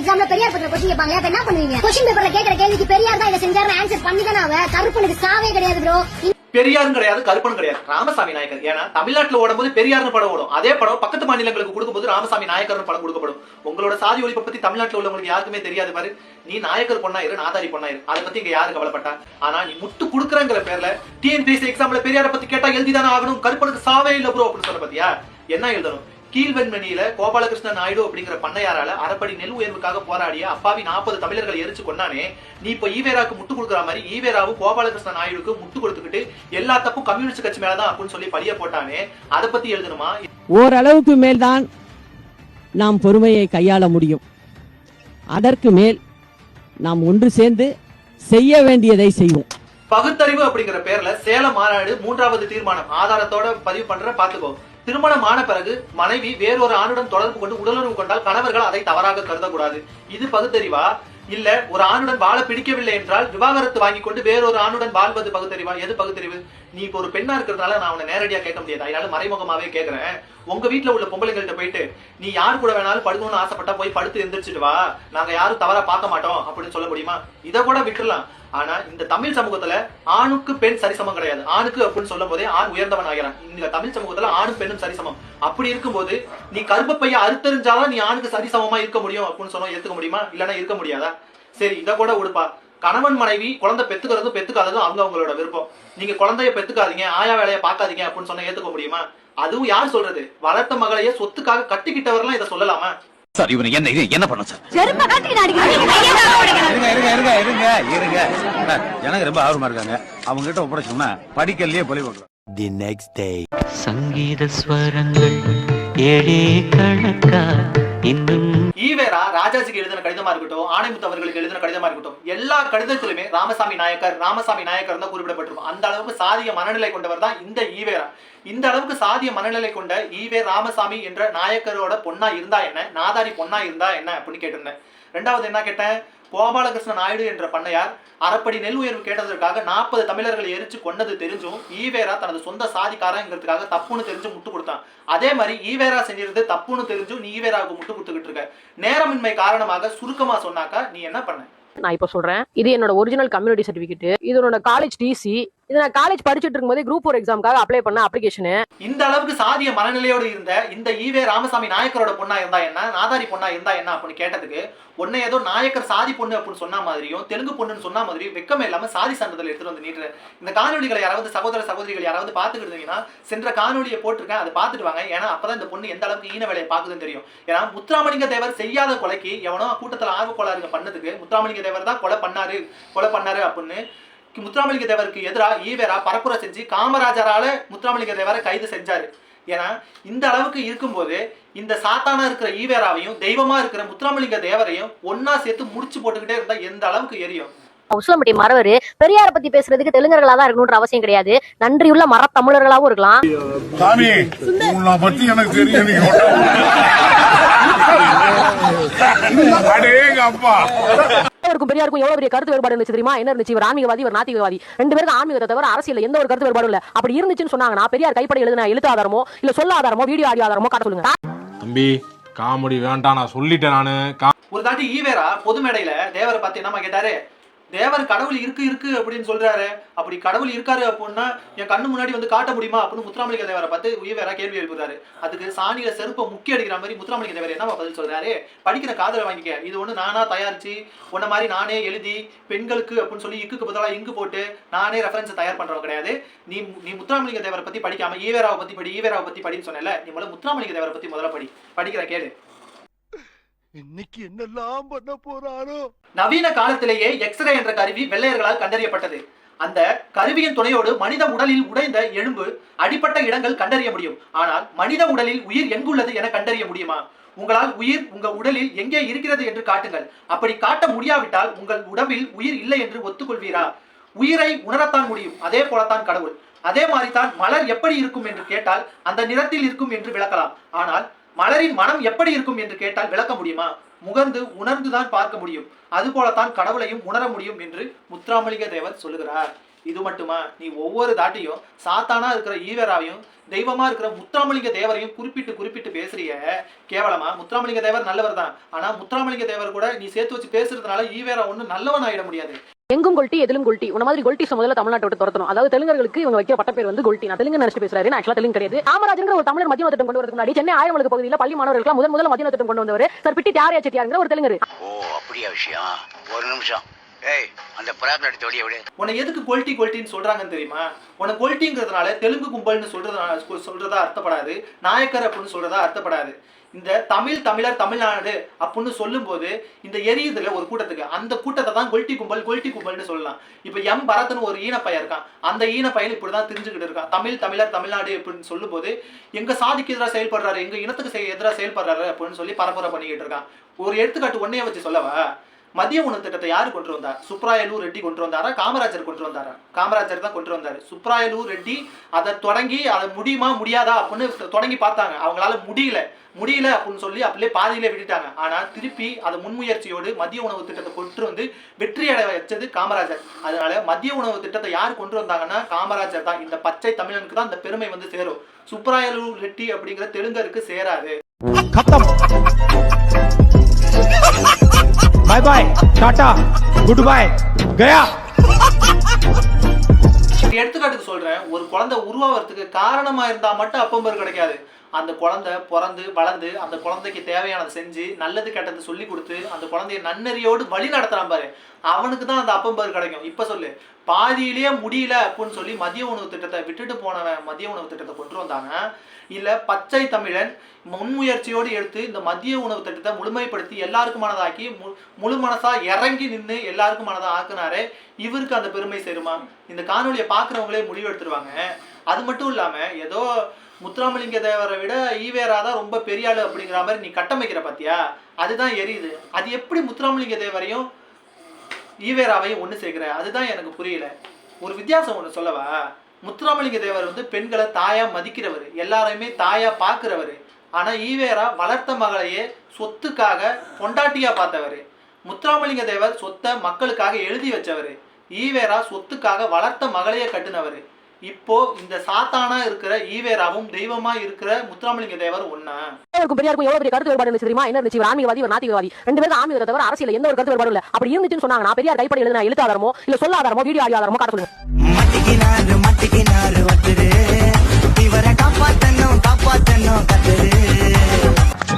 எக்ஸாம்ல பெரியார் பத்திர கொஸ்டின் கேட்பாங்க. அப்ப என்ன பண்ணுவீங்க? கொஸ்டின் பேப்பர்ல கேக்குற கேள்விக்கு பெரியார் தான் இதை செஞ்சாரு ஆன்சர் பண்ணி தானே அவ கருப்பனுக்கு சாவே கிடையாது ப்ரோ பெரியாரும் கிடையாது கருப்பனும் கிடையாது. ராமசாமி நாயக்கர். ஏன்னா தமிழ்நாட்டுல ஓடும்போது பெரியார்னு படம் ஓடும். அதே படம் பக்கத்து மாநிலங்களுக்கு கொடுக்கும்போது ராமசாமி நாயக்கர்னு படம் கொடுக்கப்படும். உங்களோட சாதி ஒழிப்பை பத்தி தமிழ்நாட்டுல உள்ளவங்களுக்கு யாருக்குமே தெரியாது பாரு. நீ நாயக்கர் பொண்ணாயிரு நாதாரி பொண்ணாயிரு அதை பத்தி இங்க யாரு கவலைப்பட்டா? ஆனா நீ முட்டு கொடுக்குறங்கிற பேர்ல டிஎன்பிஎஸ்சி எக்ஸாம்ல பெரியார பத்தி கேட்டா எழுதிதானே ஆகணும். கருப்பனுக்கு சாவே இல்ல ப்ரோ அப்படின்னு சொல்ல பாத்தியா? என்ன எழுதணும்? கீழ்வெண்மணியில கோபாலகிருஷ்ண நாயுடு அப்படிங்கிற பண்ணையாரால அரைப்படி நெல் உயர்வுக்காக போராடிய அப்பாவி நாற்பது தமிழர்களை எரிச்சு கொண்டானே நீ இப்ப ஈவேராக்கு முட்டு கொடுக்குற மாதிரி ஈவேராவும் கோபாலகிருஷ்ண நாயுடுக்கு முட்டு கொடுத்துக்கிட்டு எல்லா தப்பும் கம்யூனிஸ்ட் கட்சி மேலதான் அப்படின்னு சொல்லி பழிய போட்டானே அதை பத்தி எழுதணுமா? ஓரளவுக்கு மேல்தான் நாம் பொறுமையை கையாள முடியும். அதற்கு மேல் நாம் ஒன்று சேர்ந்து செய்ய வேண்டியதை செய்வோம். பகுத்தறிவு அப்படிங்கிற பேர்ல சேலம் மாநாடு மூன்றாவது தீர்மானம். ஆதாரத்தோட பதிவு பண்ற பாத்துக்கோ திருமணம் ஆன பிறகு மனைவி வேறொரு ஆணுடன் தொடர்பு கொண்டு உடலுறவு கொண்டால் கணவர்கள் அதை தவறாக கருதக்கூடாது. இது பகுத்தறிவா? இல்ல ஒரு ஆணுடன் வாழ பிடிக்கவில்லை என்றால் விவாகரத்து வாங்கி கொண்டு வேறொரு ஆணுடன் வாழ்வது பகுத்தறிவா? எது பகுத்தறிவு? நீ இப்போ ஒரு பெண்ணா இருக்கிறதுனால நான் உன்னை நேரடியா கேட்க முடியாது. அதனால மறைமுகமாவே கேக்குறேன். உங்க வீட்டுல உள்ள பொம்பளைங்கள்ட்ட போயிட்டு நீ யார் கூட வேணாலும் படுக்கணும்னு ஆசைப்பட்டா போய் படுத்து எந்திரிச்சிட்டு வா. நாங்க யாரும் தவறா பார்க்க மாட்டோம். அப்படின்னு சொல்ல முடியுமா? இதை கூட விட்டுலாம் ஆனா இந்த தமிழ் சமூகத்துல ஆணுக்கு பெண் சரிசமம் கிடையாது. ஆணுக்கு அப்படின்னு சொல்லும் போதே ஆண் உயர்ந்தவன் ஆகிறான். இந்த தமிழ் சமூகத்துல ஆணும் பெண்ணும் சரிசமம். அப்படி இருக்கும்போது நீ கருப்பப்பைய அறுத்தறிஞ்சாலும் நீ ஆணுக்கு சரிசமமா இருக்க முடியும் அப்படின்னு சொன்னா ஏத்துக்க முடியுமா? இல்லைன்னா இருக்க முடியாதா? சரி இதை கூட உடுப்பா. கணவன் மனைவி குழந்தை பெத்துக்கிறதும் பெத்துக்காததும் அவங்க அவங்களோட விருப்பம். நீங்க குழந்தைய பெத்துக்காதீங்க ஆயா வேலையை பார்க்காதீங்க அப்படின்னு சொன்னா ஏத்துக்க முடியுமா? அதுவும் யார் சொல்றது? வளர்த்த மகளையே சொத்துக்காக கட்டிக்கிட்டவர்லாம் இதை சொல்லலாமா? சார் இவனை என்ன இது? என்ன பண்ண சார்? செருப்ப இருங்க இருங்க இருங்க இருங்க ஜனங்க ரொம்ப ஆர்வமா இருக்காங்க. அவங்க கிட்ட ஒப்படைச்சோம்னா படிக்கலையே பார்க்கலாம் the next day. சங்கீத ஸ்வரங்கள் ஏழே கணக்கா இன்னும் ஈவேரா எழுதின கடிதமா இருக்கட்டும் ஆணைமுத்து அவர்களுக்கு எழுதின கடிதமா இருக்கட்டும் எல்லா கடிதத்திலுமே ராமசாமி நாயக்கர் ராமசாமி நாயக்கர் தான் குறிப்பிடப்பட்டிருக்கும். அந்த அளவுக்கு சாதிய மனநிலை கொண்டவர் தான் இந்த ஈவேரா. இந்த அளவுக்கு சாதிய மனநிலை கொண்ட ஈவே ராமசாமி என்ற நாயக்கரோட பொண்ணா இருந்தா என்ன? நாதாரி பொண்ணா இருந்தா என்ன அப்படின்னு கேட்டிருந்தேன். ரெண்டாவது என்ன கேட்டேன்? கோபாலகிருஷ்ண நாயுடு என்ற பண்ணையார் அறப்படி நெல் உயர்வு கேட்டதற்காக நாற்பது தமிழர்களை எரிச்சு கொண்டது தெரிஞ்சும் ஈவேரா தனது சொந்த சாதிக்காரங்கிறதுக்காக தப்புன்னு தெரிஞ்சு முட்டு கொடுத்தான். அதே மாதிரி ஈவேரா செஞ்சிருந்து தப்புன்னு தெரிஞ்சும் நீ ஈவேராவுக்கு முட்டு கொடுத்துக்கிட்டு இருக்க. நேரமின்மை காரணமாக சுருக்கமா சொன்னாக்கா நீ என்ன பண்ண? நான் இப்போ சொல்றேன். இது என்னோட ஒரிஜினல் கம்யூனிட்டி சர்டிபிகேட் இது என்னோட காலேஜ் டிசி இது நான் காலேஜ் படிச்சுட்டு இருக்கும்போது குரூப் ஃபோர் எக்ஸாமுக்காக அப்ளை பண்ண அப்ளிகேஷனு இந்த அளவுக்கு சாதிய மனநிலையோடு இருந்த இந்த ஈவே ராமசாமி நாயக்கரோட பொண்ணா இருந்தா என்ன? நாதாரி பொண்ணா இருந்தா என்ன அப்படின்னு கேட்டதுக்கு உன்னை ஏதோ நாயக்கர் சாதி பொண்ணு அப்படின்னு சொன்ன மாதிரியும் தெலுங்கு பொண்ணுன்னு சொன்ன மாதிரியும் வெக்கமே இல்லாம சாதி சான்றிதழ் எடுத்துட்டு வந்து நீட்டுற. இந்த காணொலிகளை யாராவது சகோதர சகோதரிகள் யாராவது பார்த்துக்கிட்டு இருந்தீங்கன்னா சென்ற காணொலியை போட்டிருக்கேன் அதை பார்த்துட்டு வாங்க. ஏன்னா அப்பதான் இந்த பொண்ணு எந்த அளவுக்கு ஈன வேலையை பார்க்குதுன்னு தெரியும். ஏன்னா முத்துராமலிங்க தேவர் செய்யாத கொலைக்கு எவனோ கூட்டத்தில் ஆர்வ கோளாறுங்க பண்ணதுக்கு முத்துராமலிங்க தேவர் தான் கொலை பண்ணாரு கொலை பண்ணாரு அப்படின்னு முத்துராமலிங்க தேவருக்கு எதிராக ஈவேரா பரப்புரை செஞ்சு காமராஜரால முத்துராமலிங்க தேவரை கைது செஞ்சாரு. ஏன்னா இந்த அளவுக்கு இருக்கும்போது இந்த சாத்தானா இருக்கிற ஈவேராவையும் தெய்வமா இருக்கிற முத்துராமலிங்க தேவரையும் ஒன்னா சேர்த்து முடிச்சு போட்டுக்கிட்டே இருந்தா எந்த அளவுக்கு எரியும்? உசிலம்பட்டி மறவர் பெரியார பத்தி பேசுறதுக்கு தெலுங்கர்களா தான் இருக்கணும்ன்ற அவசியம் கிடையாது. நன்றியுள்ள மர தமிழர்களாவும் இருக்கலாம் இருக்கும் பெரியாருக்கும் எவ்வளவு பெரிய கருத்து வேறுபாடு இருந்துச்சு தெரியுமா? என்ன இருந்துச்சு? இவர் ஆன்மீகவாதி இவர் நாத்திகவாதி. ரெண்டு பேருக்கு ஆன்மீகத்தை தவிர அரசியல் எந்த ஒரு கருத்து வேறுபாடும் இல்ல. அப்படி இருந்துச்சுன்னு சொன்னாங்கன்னா பெரியார் கைப்பட எழுதின எழுத்து ஆதாரமோ இல்ல சொல்ல ஆதாரமோ வீடியோ ஆடியோ ஆதாரமோ காட்ட சொல்லுங்க. தம்பி காமெடி வேண்டாம் நான் சொல்லிட்டேன் நானு. கா- ஒரு தாட்டி ஈவேரா பொது மேடையில தேவரை பார்த்து என்னமா கேட்டாரு? தேவர் கடவுள் இருக்கு இருக்கு அப்படின்னு சொல்றாரு. அப்படி கடவுள் இருக்காரு அப்படின்னா என் கண்ணு முன்னாடி வந்து காட்ட முடியுமா அப்படின்னு முத்துராமலிங்க தேவரை பார்த்து ஈவேரா கேள்வி எழுப்புறாரு. அதுக்கு சாணியில செருப்பை முக்கிய அடிக்கிற மாதிரி முத்துராமலிங்க தேவர் என்ன பதில் சொல்றாரு? படிக்கிற காதலை வாங்கிக்க. இது ஒண்ணு நானா தயாரிச்சு உன்ன மாதிரி நானே எழுதி பெண்களுக்கு அப்படின்னு சொல்லி இக்குக்கு பதிலாக இங்கு போட்டு நானே ரெஃபரன்ஸ் தயார் பண்றவங்க கிடையாது. நீ நீ முத்துராமலிங்க தேவரை பத்தி படிக்காம ஈவேராவை பத்தி படி ஈவேராவை பத்தி படின்னு சொன்னல நீ முதல்ல முத்துராமலிங்க தேவரை பத்தி முதல்ல படி. படிக்கிற கேளு. இன்னைக்கு என்னெல்லாம் பண்ண போறாரோ? நவீன காலத்திலேயே எக்ஸ்ரே என்ற கருவி வெள்ளையர்களால் கண்டறியப்பட்டது. அந்த கருவியின் துணையோடு மனித உடலில் உடைந்த எலும்பு அடிப்பட்ட இடங்கள் கண்டறிய முடியும். ஆனால் மனித உடலில் உயிர் எங்குள்ளது என கண்டறிய முடியுமா? உங்களால் உயிர் உங்க உடலில் எங்கே இருக்கிறது என்று காட்டுங்கள். அப்படி காட்ட முடியாவிட்டால் உங்கள் உடம்பில் உயிர் இல்லை என்று ஒத்துக்கொள்வீரா? உயிரை உணரத்தான் முடியும். அதே போலத்தான் கடவுள். அதே மாதிரிதான் மலர் எப்படி இருக்கும் என்று கேட்டால் அந்த நிறத்தில் இருக்கும் என்று விளக்கலாம். ஆனால் மலரின் மனம் எப்படி இருக்கும் என்று கேட்டால் விளக்க முடியுமா? முகர்ந்து உணர்ந்துதான் பார்க்க முடியும். அதுபோலத்தான் கடவுளையும் உணர முடியும் என்று முத்துராமலிங்க தேவர் சொல்லுகிறார். இது மட்டுமா? நீ ஒவ்வொரு தாட்டியும் சாத்தானா இருக்கிற ஈவேராவையும் தெய்வமா இருக்கிற முத்துராமலிங்க தேவரையும் குறிப்பிட்டு குறிப்பிட்டு பேசுறிய. கேவலமா? முத்துராமலிங்க தேவர் நல்லவர் தான். ஆனா முத்துராமலிங்க தேவர் கூட நீ சேர்த்து வச்சு பேசுறதுனால ஈவேரா ஒண்ணு நல்லவன் ஆயிட முடியாது. எங்கும் கொல்ட்டி எதிலும் கொல்ட்டி. உன மாதிரி கொல்ட்டிஸ் முதல்ல தமிழ்நாட்டை விட்டு துரத்தணும். அதாவது தெலுங்கர்களுக்கு இவங்க வைக்கிற பட்ட பேர் வந்து கொல்ட்டி. நான் தெலுங்கு நினைச்சு பேசுறாரு ஆக்சுவலா தெலுங்கு கிடையாது. காமராஜர் ஒரு தமிழர் மத்திய திட்டம் கொண்டு வரதுக்கு முன்னாடி சென்னை ஆயிரமலுக்கு பகுதியில் பள்ளி மாணவர்களுக்கு முதல் முதல்ல மத்திய திட்டம் கொண்டு வந்தவர். சார் பிட்டி தியாரியா செட்டியாருங்கிற ஒரு தெலுங்கர். ஓ அப்படியா விஷயம். ஒரு நிமிஷம். ஏய் அந்த பிராப்ளம் வெளியே விடு. உன்னை எதுக்கு கொல்ட்டி கொல்ட்டின்னு சொல்றாங்கன்னு தெரியுமா? உன்னை கொல்ட்டிங்கிறதுனால தெலுங்கு கும்பல்னு சொல்றதுனால சொ- சொல்றதா அர்த்தப்படாது. நாயக்கர் அப்படின்னு சொல்றதா அர்த்தப்படாது. இந்த தமிழ் தமிழர் தமிழ்நாடு அப்படின்னு சொல்லும்போது இந்த எரியுதுல ஒரு கூட்டத்துக்கு அந்த கூட்டத்தை தான் கொல்ட்டி கும்பல் கொல்ட்டி கும்பல்னு சொல்லலாம். இப்போ எம் பரத்னு ஒரு ஈனப்பையன் இருக்கான். அந்த ஈனப்பையன் இப்படி தான் தெரிஞ்சுக்கிட்டு இருக்கான். தமிழ் தமிழர் தமிழ்நாடு அப்படின்னு சொல்லும்போது எங்க சாதிக்கு எதிராக செயல்படுறாரு எங்க இனத்துக்கு எதிராக செயல்படுறாரு அப்படின்னு சொல்லி பரப்புரை பண்ணிக்கிட்டு இருக்கான். ஒரு எடுத்துக்காட்டு ஒன்னைய வச்சு சொல்லவா? மதிய உணவு திட்டத்தை யார் கொண்டு வந்தார்? சுப்ராயலூர் ரெட்டி கொண்டு வந்தாரா? காமராஜர் கொண்டு வந்தாரா? காமராஜர் தான் கொண்டு வந்தார். சுப்ராயலூர் ரெட்டி அதை தொடங்கி அதை முடியுமா முடியாதா அப்படின்னு தொடங்கி பார்த்தாங்க. அவங்களால முடியல. முடியல அப்படின்னு சொல்லி அப்படியே பாதியிலே விட்டுட்டாங்க. ஆனா திருப்பி அதை முன்முயற்சியோடு மதிய உணவு திட்டத்தை கொண்டு வந்து வெற்றி அடைய வச்சது காமராஜர். அதனால மதிய உணவு திட்டத்தை யார் கொண்டு வந்தாங்கன்னா காமராஜர் தான். இந்த பச்சை தமிழனுக்கு தான் இந்த பெருமை வந்து சேரும். சுப்ராயலூர் ரெட்டி அப்படிங்கிற தெலுங்கருக்கு சேராது. bye bye tata goodbye गया ஒரு எடுத்துக்காட்டுக்கு சொல்றேன் ஒரு குழந்தை உருவாகிறதுக்கு காரணமா இருந்தா மட்டும் அப்பம்பர் கிடைக்காது அந்த குழந்தை பிறந்து வளர்ந்து அந்த குழந்தைக்கு தேவையானதை செஞ்சு நல்லது கெட்டது சொல்லி கொடுத்து அந்த குழந்தைய நன்னறியோடு வழி நடத்துறான் பாரு. அவனுக்கு தான் அந்த அப்பம்பர் கிடைக்கும். இப்போ சொல்லு. பாதியிலேயே முடியல அப்படின்னு சொல்லி மதிய உணவு திட்டத்தை விட்டுட்டு போனவன் மதிய உணவு திட்டத்தை கொண்டு வந்தாங்க இல்லை பச்சை தமிழன் முன்முயற்சியோடு எடுத்து இந்த மதிய உணவு திட்டத்தை முழுமைப்படுத்தி எல்லாருக்குமானதாக்கி மு- முழு மனசாக இறங்கி நின்று எல்லாருக்குமானதாக ஆக்குனாரே இவருக்கு அந்த பெருமை சேருமா? இந்த காணொலியை பார்க்குறவங்களே முடிவெடுத்துருவாங்க அது மட்டும் இல்லாமல் ஏதோ முத்துராமலிங்க தேவரை விட ஈவேரா தான் ரொம்ப பெரிய ஆளு அப்படிங்கிற மாதிரி நீ கட்டமைக்கிற பாத்தியா? அதுதான் எரியுது. அது எப்படி முத்துராமலிங்க தேவரையும் ஈவேராவையும் ஒன்று சேர்க்கிற? அதுதான் எனக்கு புரியல. ஒரு வித்தியாசம் ஒன்று சொல்லவா? முத்துராமலிங்க தேவர் வந்து பெண்களை தாயா மதிக்கிறவர். எல்லாரையுமே தாயா பார்க்கிறவர் ஆனால் ஈவேரா வளர்த்த மகளையே சொத்துக்காக பொண்டாட்டியா பார்த்தவர். முத்துராமலிங்க தேவர் சொத்தை மக்களுக்காக எழுதி வச்சவர். ஈவேரா சொத்துக்காக வளர்த்த மகளையே கட்டினவர். இப்போ இந்த சாத்தானா இருக்கிற ஈவேராவும் தெய்வமா இருக்கிற முத்துராமலிங்க தேவர் ஒண்ணா? பெரியாருக்கும் எவ்வளவு பெரிய கருத்து வேறுபாடு தெரியுமா? என்ன இருந்துச்சு? இவர் ஆன்மீகவாதி ஒரு நாத்திகவாதி. ரெண்டு பேரும் ஆன்மீகத்தை தவிர அரசியல் எந்த ஒரு கருத்து வேறுபாடும் இல்ல. அப்படி இருந்துச்சுன்னு சொன்னாங்க நான் பெரியார் கைப்படி எழுதின எழுத்து ஆதாரமோ இல்ல சொல்ல ஆதாரமோ வீடியோ ஆடியோ ஆதாரமோ காட்ட சொல்லுங்க.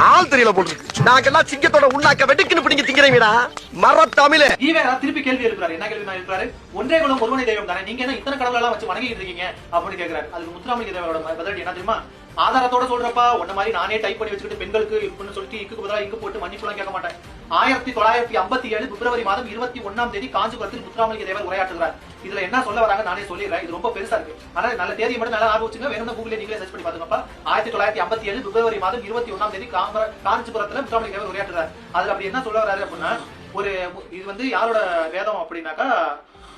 ஆள் தெரியல போட்டு நாங்கெல்லாம் சிங்கத்தோட உண்ணாக்க வெட்டுக்குன்னு பிடிங்க திங்கிறீங்கடா மர தமிழ ஈவேரா திருப்பி கேள்வி எழுப்புறாரு? என்ன கேள்வி எழுப்புறாரு? ஒன்றே குலம் ஒருவனை தெய்வம் தானே? நீங்க என்ன இத்தனை கடவுள் எல்லாம் வச்சு வணங்கிட்டு இருக்கீங்க? அப்படின்னு கேக்குறாரு. அதுக்கு முத்துராமலிங்க தேவரோட பதிலடி என்ன தெரியுமா? ஆதாரத்தோட சொல்றப்பா உன்ன மாதிரி நானே டைப் பண்ணி வச்சுக்கிட்டு பெண்களுக்கு இப்படின்னு சொல்லிட்டு இக்கு பதிலாக இங்கு போட்டு மன்னிப்புலாம் கேட்க மாட்டேன். ஆயிரத்தி தொள்ளாயிரத்தி ஐம்பத்தி ஏழு பிப்ரவரி மாதம் இருபத்தி ஒண்ணாம் தேதி காஞ்சிபுரத்தில் முத்துராமலிங்க தேவர் உரையாற்றுகிறார். இதுல என்ன சொல்ல வராங்க நானே சொல்லிடுறேன். இது ரொம்ப பெருசா இருக்கு. ஆனா நல்ல தேதியை மட்டும் நல்லா ஞாபகம் வச்சுங்க வேணும்னா கூகுளே நீங்களே சர்ச் பண்ணி பாத்துக்கப்பா ஆயிரத்தி தொள்ளாயிரத்தி ஐம்பத்தி ஏழு பிப்ரவரி மாதம் இருபத்தி ஒண்ணாம் தேதி காமர- காஞ்சிபுரத்துல முத்துராமலிங்க தேவர் உரையாற்றுறார் அதுல அப்படி என்ன சொல்ல வராரு அப்படின்னா ஒரு இது வந்து யாரோட வேதம் அப்படின்னாக்கா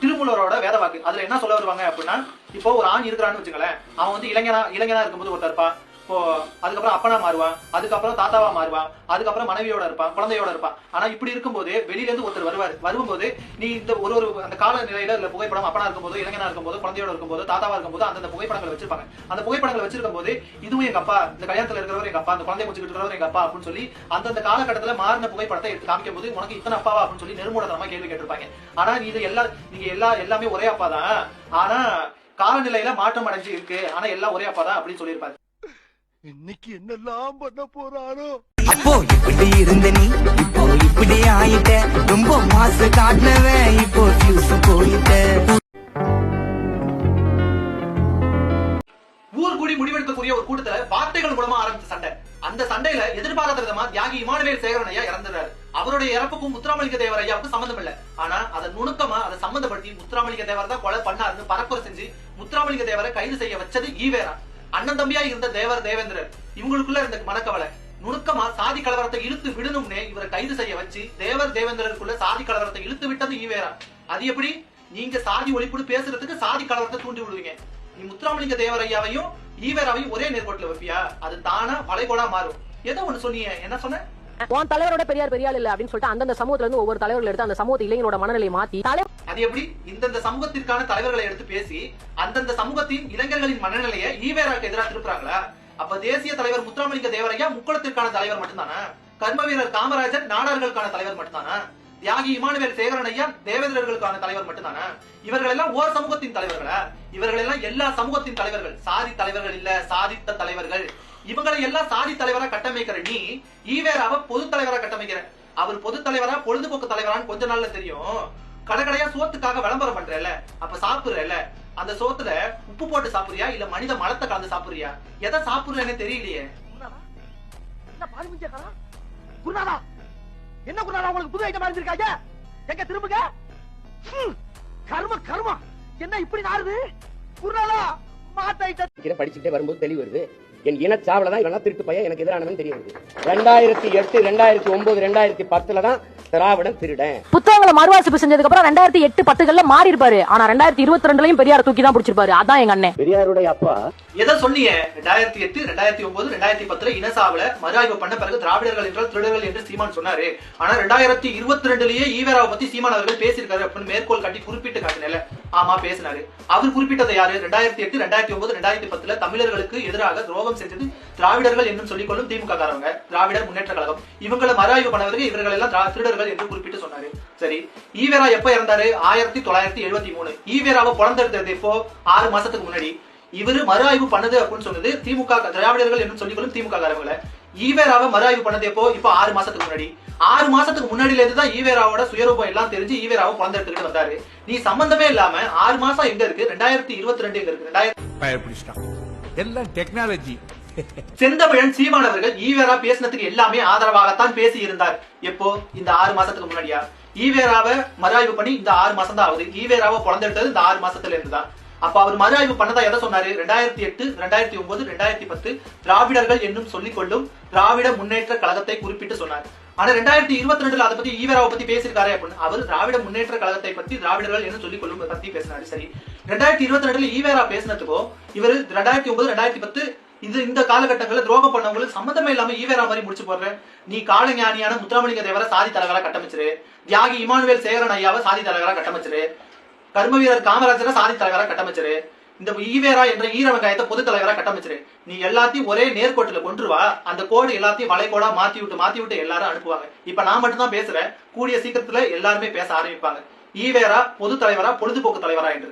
திருமூலரோட வேத வாக்கு. அதுல என்ன சொல்ல வருவாங்க அப்படின்னா இப்போ ஒரு ஆண் இருக்கிறான்னு வச்சுக்கல அவன் வந்து இளைஞனா இளைஞனா இருக்கும்போது ஒருத்தர் இருப்பா இப்போ அதுக்கப்புறம் அப்பனா மாறுவான் அதுக்கப்புறம் தாத்தாவா மாறுவான் அதுக்கப்புறம் மனைவியோட இருப்பான் குழந்தையோட இருப்பான். ஆனா இப்படி இருக்கும்போது வெளியில இருந்து ஒருத்தர் வருவார். வரும்போது நீ இந்த ஒரு ஒரு அந்த கால நிலையில இல்ல புகைப்படம் அப்பனா இருக்கும்போது இளைஞனா இருக்கும்போது குழந்தையோட இருக்கும்போது தாத்தாவா இருக்கும்போது அந்தந்த புகைப்படங்களை வச்சிருப்பாங்க. அந்த புகைப்படங்களை வச்சிருக்கும் போது இதுவும் எங்க அப்பா இந்த கல்யாணத்துல இருக்கிறவர் எங்க அப்பா அந்த குழந்தைய முடிச்சுட்டு இருக்கிறவர் எங்க அப்பா அப்படின்னு சொல்லி அந்தந்த காலகட்டத்துல மாறின புகைப்படத்தை எடுத்து காமிக்கும் போது உனக்கு இத்தனை அப்பாவா அப்படின்னு சொல்லி நெருமூடத்தனமா கேள்வி கேட்டிருப்பாங்க. ஆனா இது எல்லா நீங்க எல்லா எல்லாமே ஒரே அப்பா தான் ஆனா காலநிலையில மாற்றம் அடைஞ்சு இருக்கு ஆனா எல்லாம் ஒரே அப்பா தான் அப்படின்னு சொல்லியிருப்பாரு. இன்னைக்கு என்னெல்லாம் பண்ண போறாரோ? அப்போ இப்படி இருந்த நீ இப்போ இப்படி ஆயிட்ட. ரொம்ப மாசு காட்டினவன் இப்போ ஃபியூஸ் போயிட்ட. ஊர் கூடி முடிவெடுக்கக்கூடிய ஒரு கூட்டத்துல வார்த்தைகள் மூலமா ஆரம்பிச்ச சண்டை. அந்த சண்டையில எதிர்பாராத விதமா தியாகி இமானுவேல் சேகரன் ஐயா இறந்துறாரு அவருடைய இறப்புக்கும் முத்துராமலிங்க தேவர் ஐயாவுக்கும் சம்பந்தம் இல்ல. ஆனா அதை நுணுக்கமா அதை சம்பந்தப்படுத்தி முத்துராமலிங்க தேவர் தான் கொலை பண்ணாருன்னு பரப்புரை செஞ்சு முத்துராமலிங்க தேவரை கைது செய்ய வச்சது ஈவேரா. அண்ணன் தம்பியா இருந்த தேவர் தேவேந்திரர் இவங்களுக்குள்ள இருந்த மனக்கவலை. நுணுக்கமா சாதி கலவரத்தை இழுத்து விடணும்னே இவரை கைது செய்ய வச்சு தேவர் தேவேந்திரருக்குள்ள சாதி கலவரத்தை இழுத்து விட்டது ஈவேரா அது எப்படி? நீங்க சாதி ஒழிப்புன்னு பேசுறதுக்கு சாதி கலவரத்தை தூண்டி விடுவீங்க. நீ முத்துராமலிங்க தேவரையாவையும் ஈவேராவையும் ஒரே நேர்கோட்டில் வைப்பியா? அது தானா வளைகோடா மாறும். ஏதோ ஒண்ணு சொன்னீங்க. என்ன சொன்ன? உன் தலைவரோட பெரியார் பெரியாள் இல்ல அப்படின்னு சொல்லிட்டு அந்தந்த சமூகத்துல இருந்து ஒவ்வொரு தலைவர்கள் எடுத்து அந்த சமூகத்து இளைஞரோட மனநிலையை மாத்தி தலைவர் அது எப்படி? இந்தந்த சமூகத்திற்கான தலைவர்களை எடுத்து பேசி அந்தந்த சமூகத்தின் இளைஞர்களின் மனநிலையை ஈவேராக்கு எதிராக திருப்புறாங்களா? அப்ப தேசிய தலைவர் முத்துராமலிங்க தேவரையா முக்குளத்திற்கான தலைவர் மட்டும்தானா? கர்ம வீரர் காமராஜர் நாடார்களுக்கான தலைவர் மட்டும்தானா? தியாகி இமானுவேல் சேகரன் ஐயா தேவேந்திரர்களுக்கான தலைவர் மட்டும்தானா? இவர்கள் எல்லாம் ஓர் சமூகத்தின் தலைவர்களா? இவர்கள் எல்லாம் எல்லா சமூகத்தின் தலைவர்கள். சாதி தலைவர்கள் இல்ல சாதித்த தலைவர்கள். இவங்களை எல்லாம் சாதி தலைவரா கட்டமைக்கிற நீ ஈவேராவை பொது தலைவரா கட்டமைக்கிற. அவர் பொது தலைவரா பொழுதுபோக்கு தலைவரான்னு கொஞ்ச நாள்ல தெரியும். கடைக்கடையா சோத்துக்காக விளம்பரம் பண்றல அப்ப சாப்பிடுறல அந்த சோத்துல உப்பு போட்டு சாப்பிடுறியா? இல்ல மனித மலத்தை கலந்து சாப்பிடுறியா? எதை சாப்பிடுறேன்னு தெரியலையே. குருநாதா? என்ன குருநாதா? உங்களுக்கு புது ஐட்டம் இருந்திருக்காங்க எங்க திரும்புங்க? ஹம், கர்ம கர்மா. என்ன இப்படி நாருது குருநாதா! படிச்சுட்டே வரும்போது தெளிவு வருது. என் இனச்சாவில தான் இவெல்லாம் திருட்டு பையன் எனக்கு எதிரானவன் தெரிய வருது ரெண்டாயிரத்தி எட்டு ரெண்டாயிரத்தி ஒன்பது ரெண்டாயிரத்தி பத்துல தான் திராவிடன் திருடன். புத்தகங்களை மறுவாசிப்பு செஞ்சதுக்கு அப்புறம் ரெண்டாயிரத்தி எட்டு பத்துகள்ல மாறி இருப்பாரு ஆனா ரெண்டாயிரத்தி இருபத்தி ரெண்டுலயும் பெரியார் தூக்கி தான் பிடிச்சிருப்பாரு. அதான் எங்க அண்ணன். பெரியாருடைய அப்பா. எதை சொன்னீங்க? ரெண்டாயிரத்தி எட்டு ரெண்டாயிரத்தி ஒன்பது ரெண்டாயிரத்தி பத்துல இனசாவில மறுஆய்வு பண்ண பிறகு திராவிடர்கள் என்றால் திருடர்கள் என்று சீமான் சொன்னாரு. ஆனா ரெண்டாயிரத்தி இருபத்தி ரெண்டுலயே ஈவேராவை பத்தி சீமான் அவர்கள் பேசியிருக்காரு அப்படின்னு மேற்கோள் காட்டி குறிப்பிட்டு காட்டினல ஆமா பேசினாரு. அவர் குறிப்பிட்டது யாரு? ரெண்டாயிரத்தி எட்டு ரெண்டாயிரத்தி ஒன்பது ரெண்டாயிரத்தி பத்துல தமிழர்களுக்கு எதிராக துரோகம் செஞ்சது திராவிடர்கள் என்றும் சொல்லிக்கொள்ளும் திமுக காரவங்க திராவிடர் முன்னேற்ற கழகம். இவங்களை மறுஆய்வு பண்ணவர்கள் இவர்கள் எல்லாம் திரா- திருடர்கள் என்று குறிப்பிட்டு சொன்னாரு. சரி ஈவேரா எப்ப இறந்தாரு? ஆயிரத்தி தொள்ளாயிரத்தி எழுபத்தி மூணு. ஈவேராவை பிறந்தெடுத்தது இப்போ ஆறு மாசத்துக்கு முன்னாடி. இவரு மறு ஆய்வு பண்ணது அப்படின்னு சொன்னது திமுக திராவிடர்கள் என்று சொல்லிக்கொள்ளும் திமுக காரவங்களை ஈவேராவை மறு ஆய்வு பண்ணது எப்போ? இப்போ ஆறு மாசத்துக்கு முன்னாடி. ஆறு மாசத்துக்கு முன்னாடில இருந்து தான் ஈவேராவோட சுயரூபம் எல்லாம் தெரிஞ்சு ஈவேராவை பிறந்த எடுத்துக்கிட்டு வந்தாரு. நீ சம்பந்தமே இல்லாம ஆறு மாசம் எங்க இருக்கு? ரெண்டாயிரத்தி இருபத்தி ரெண்டு எங்க இருக்கு? ரெண்டாயிரத்தி எல்லாம் டெக்னாலஜி செந்தமிழன் சீமானவர்கள் ஈவேரா பேசினதுக்கு எல்லாமே ஆதரவாகத்தான் பேசி இருந்தார். எப்போ? இந்த ஆறு மாசத்துக்கு முன்னாடியா? ஈவேராவை மறுஆய்வு பண்ணி இந்த ஆறு மாசம் தான் ஆகுது. ஈவேராவை பிறந்தெடுத்தது இந்த ஆறு மாசத்துல இருந்து தான் அப்ப அவர் மறு ஆய்வு பண்ணதா எதை சொன்னாரு? ரெண்டாயிரத்தி எட்டு ரெண்டாயிரத்தி ஒன்பது ரெண்டாயிரத்தி பத்து திராவிடர்கள் என்னும் சொல்லிக்கொள்ளும் திராவிட முன்னேற்ற கழகத்தை குறிப்பிட்டு சொன்னார். ஆனா ரெண்டாயிரத்தி இருபத்தி ரெண்டுல அதை பத்தி ஈவேராவை பத்தி பேசியிருக்காரு அப்படின்னு. அவர் திராவிட முன்னேற்ற கழகத்தை பத்தி திராவிடர்கள் என்ன சொல்லிக் கொள்ளும் பத்தி பேசினாரு. சரி. ரெண்டாயிரத்தி இருபத்தி ரெண்டுல ஈவேரா பேசினதுக்கோ இவர் ரெண்டாயிரத்தி ஒன்பது ரெண்டாயிரத்தி பத்து இது இந்த காலகட்டங்களில் துரோகம் பண்ணவங்களுக்கு சம்மந்தமே இல்லாம ஈவேரா மாதிரி முடிச்சு போடுற நீ காலஞானியான முத்துராமலிங்க தேவரை சாதி தலைவரா கட்டமைச்சிரு. தியாகி இமானுவேல் சேகரன் ஐயாவை சாதி தலைவரா கட்டமைச்சிரு. கர்ம வீரர் காமராஜரை சாதி தலைவரா கட்டமைச்சிரு. இந்த ஈவேரா என்ற ஈர வெங்காயத்தை பொது தலைவரா கட்டமைச்சிரு. நீ எல்லாத்தையும் ஒரே நேர்கோட்டுல கொண்டு வா. அந்த கோடு எல்லாத்தையும் வளைகோடா மாத்தி விட்டு மாத்தி விட்டு எல்லாரும் அனுப்புவாங்க. இப்ப நான் மட்டும் தான் பேசுறேன். கூடிய சீக்கிரத்துல எல்லாருமே பேச ஆரம்பிப்பாங்க. ஈவேரா பொது தலைவரா பொழுதுபோக்கு தலைவரா என்று.